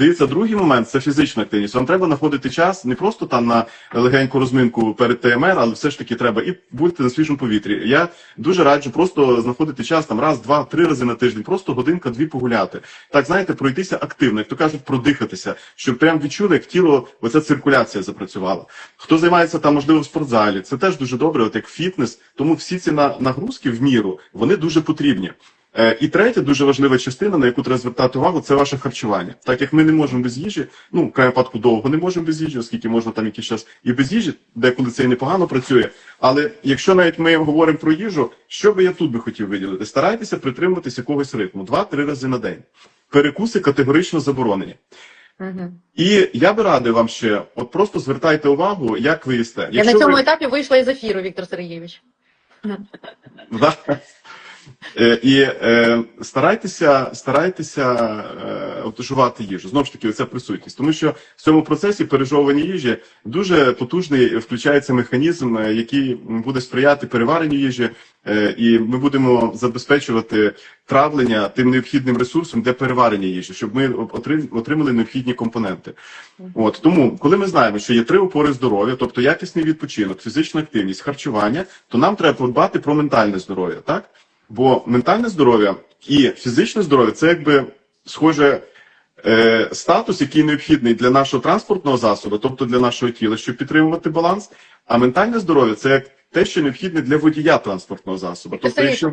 Дивіться, другий момент це фізична активність. Вам треба знаходити час не просто там на легеньку розминку перед ТМР, але все ж таки треба і бути на свіжому повітрі. Я дуже раджу просто знаходити час там раз, два, три рази на тиждень, просто годинка-дві погуляти. Так знаєте, пройтися активно, як то кажуть, продихатися, щоб прям відчули, як тіло, оця циркуляція запрацювала. Хто займається там, можливо, в спортзалі, це теж дуже добре, от як фітнес. Тому всі ці нагрузки в міру вони дуже потрібні. Е, І третя дуже важлива частина, на яку треба звертати увагу, це ваше харчування. Так як ми не можемо без їжі, ну в крайньому випадку довго не можемо без їжі, оскільки можна там якийсь час і без їжі, деколи це і непогано працює. Але якщо навіть ми говоримо про їжу, що би я тут би хотів виділити? Старайтеся притримуватися якогось ритму два-три рази на день. Перекуси категорично заборонені. Угу. І я би радив вам ще, от просто звертайте увагу, як ви їсте. Я на цьому ви- етапі вийшла із ефіру, Віктор Сергійович. Да. Е, І е, старайтеся, старайтеся е, от їжу. Знову ж таки, оця присутність. Тому що в цьому процесі пережовування їжі дуже потужний включається механізм, який буде сприяти переваренню їжі, е, і ми будемо забезпечувати травлення тим необхідним ресурсом для переварення їжі, щоб ми отримали необхідні компоненти. От тому, коли ми знаємо, що є три опори здоров'я, тобто якісний відпочинок, фізична активність, харчування, то нам треба подбати про ментальне здоров'я, так? Бо ментальне здоров'я і фізичне здоров'я це якби схоже е, статус, який необхідний для нашого транспортного засобу, тобто для нашого тіла, щоб підтримувати баланс. А ментальне здоров'я це як те, що необхідне для водія транспортного засобу. Тобто, якщо